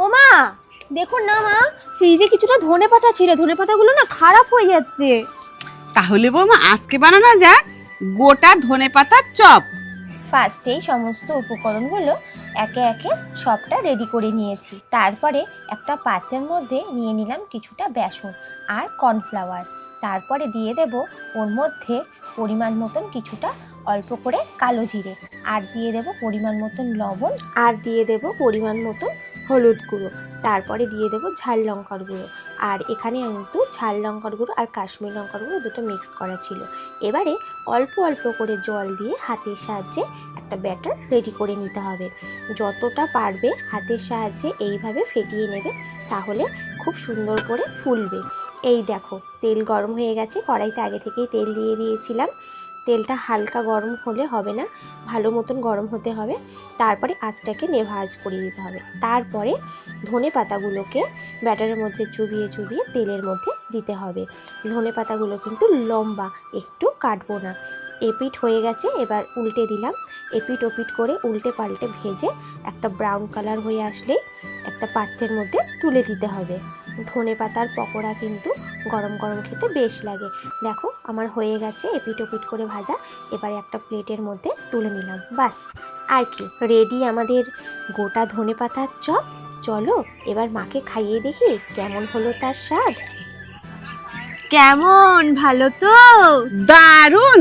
ও মা দেখুন না মা ফ্রিজে কিছুটা ধনে পাতা ছিল ধনে পাতাগুলো না খারাপ হয়ে যাচ্ছে। তাহলে বৌমা আজকে বানানো যাক গোটা ধনে পাতার চপ। ফার্স্টেই সমস্ত উপকরণগুলো একে একে সবটা রেডি করে নিয়েছি। তারপরে একটা পাত্রের মধ্যে নিয়ে নিলাম কিছুটা বেসন আর কর্নফ্লাওয়ার তারপরে দিয়ে দেব ওর মধ্যে পরিমাণ মতন কিছুটা অল্প করে কালো জিরে। আর দিয়ে দেব পরিমাণ মতন লবণ। আর দিয়ে দেব পরিমাণ মতন হলুদ গুঁড়ো। তারপরে দিয়ে দেবো ঝাল লঙ্কার গুঁড়ো। আর এখানে কিন্তু ঝাল লঙ্কার গুঁড়ো আর কাশ্মীর লঙ্কার গুঁড়ো দুটো মিক্স করা ছিল। এবারে অল্প অল্প করে জল দিয়ে হাতের সাহায্যে একটা ব্যাটার রেডি করে নিতে হবে। যতটা পারবে হাতের সাহায্যে এইভাবে ফেটিয়ে নেবে, তাহলে খুব সুন্দর করে ফুলবে। এই দেখো, তেল গরম হয়ে গেছে। কড়াইতে আগে থেকেই তেল দিয়ে দিয়েছিলাম। তেলটা হালকা গরম হলে হবে না, ভালো মতন গরম হতে হবে। তারপরে আঁচটাকে নেভা আঁচ করে দিতে হবে। তারপরে ধনে পাতাগুলোকে ব্যাটারের মধ্যে চুবিয়ে চুবিয়ে তেলের মধ্যে দিতে হবে। ধনে পাতাগুলো কিন্তু লম্বা, একটু কাটবো না। এপিট হয়ে গেছে, এবার উল্টে দিলাম। এপিট ওপিট করে উল্টে পাল্টে ভেজে একটা ব্রাউন কালার হয়ে আসলেই একটা পাত্রের মধ্যে তুলে দিতে হবে। ধনে পাতার পকোড়া কিন্তু গরম গরম খেতে বেশ লাগে। দেখো আমার হয়ে গেছে এপিট ওপিট করে ভাজা। এবারে একটা প্লেটের মধ্যে তুলে নিলাম। বাস আর কি? রেডি আমাদের গোটা ধনে পাতার চপ? চলো এবার মাকে খাইয়ে দেখি কেমন হলো তার স্বাদ। কেমন? ভালো তো? দারুণ!